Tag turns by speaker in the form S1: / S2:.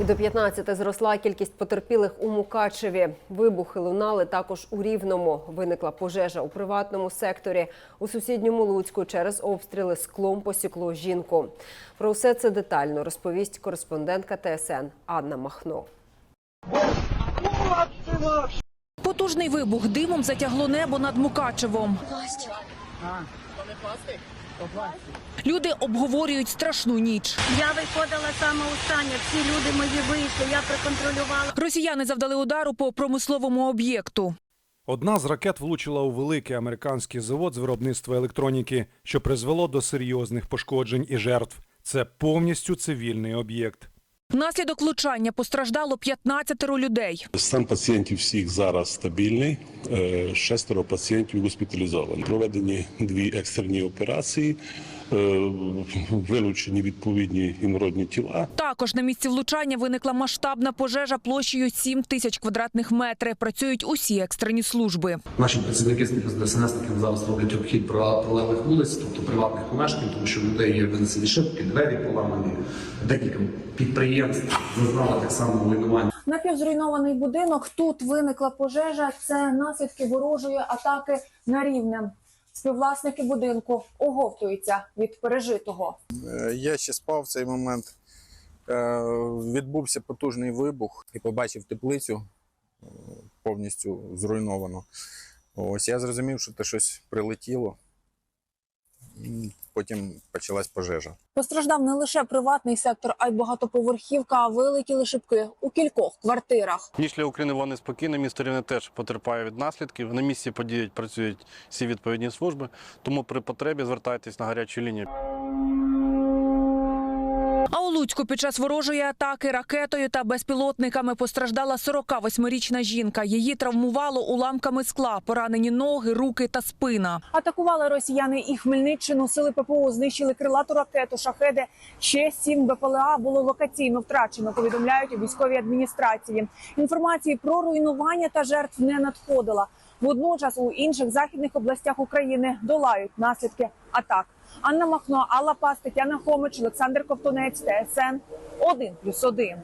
S1: І до 15 зросла кількість потерпілих у Мукачеві. Вибухи лунали також у Рівному. Виникла пожежа у приватному секторі. У сусідньому Луцьку через обстріли склом посікло жінку. Про все це детально розповість кореспондентка ТСН Анна Махно.
S2: Потужний вибух димом затягло небо над Мукачевом. Люди обговорюють страшну ніч.
S3: Я виходила саме остання. Всі люди мої вийшли. Я проконтролювала.
S2: Росіяни завдали удару по промисловому об'єкту.
S4: Одна з ракет влучила у великий американський завод з виробництва електроніки, що призвело до серйозних пошкоджень і жертв. Це повністю цивільний об'єкт.
S2: Внаслідок влучання постраждало 15 людей.
S5: Стан пацієнтів всіх зараз стабільний. Е, Шестеро пацієнтів госпіталізовані. Проведені дві екстрені операції, вилучені відповідні інородні тіла.
S2: Також на місці влучання виникла масштабна пожежа площею 7 тисяч квадратних метрів. Працюють усі екстрені служби.
S6: Наші працівники з ДСНСників зараз роблять обхід про прилеглих вулиць, тобто приватних помешкань, тому що в людей є винесені шибки, двері поламані, декілька підприємств зазнали так само руйнування.
S7: Напівзруйнований будинок. Тут виникла пожежа. Це наслідки ворожої атаки на рівне. Співвласники будинку оговтуються від пережитого.
S8: Е, Я ще спав в цей момент. Е, Відбувся потужний вибух і побачив теплицю е, повністю зруйновано. Ось я зрозумів, що це щось прилетіло. Потім почалась пожежа.
S7: Постраждав не лише приватний сектор, а й багатоповерхівка. а Вилетіли шибки у кількох квартирах.
S9: Ніч для України вони спокійно, Місто Рівне теж потерпає від наслідків. На місці події працюють всі відповідні служби. Тому при потребі звертайтесь на гарячу лінію.
S2: А у Луцьку під час ворожої атаки ракетою та безпілотниками постраждала 48-річна жінка. Її травмувало уламками скла, поранені ноги, руки та спина.
S7: Атакували росіяни і Хмельниччину. Сили ППО знищили крилату ракету шахеди. Ще сім БПЛА було локаційно втрачено. Повідомляють у військовій адміністрації. Інформації про руйнування та жертв не надходила. Водночас у інших західних областях України долають наслідки атак. Анна Махно, Алла Пас, Тетяна Хомич, Олександр Ковтунець, ТСН 1+,1.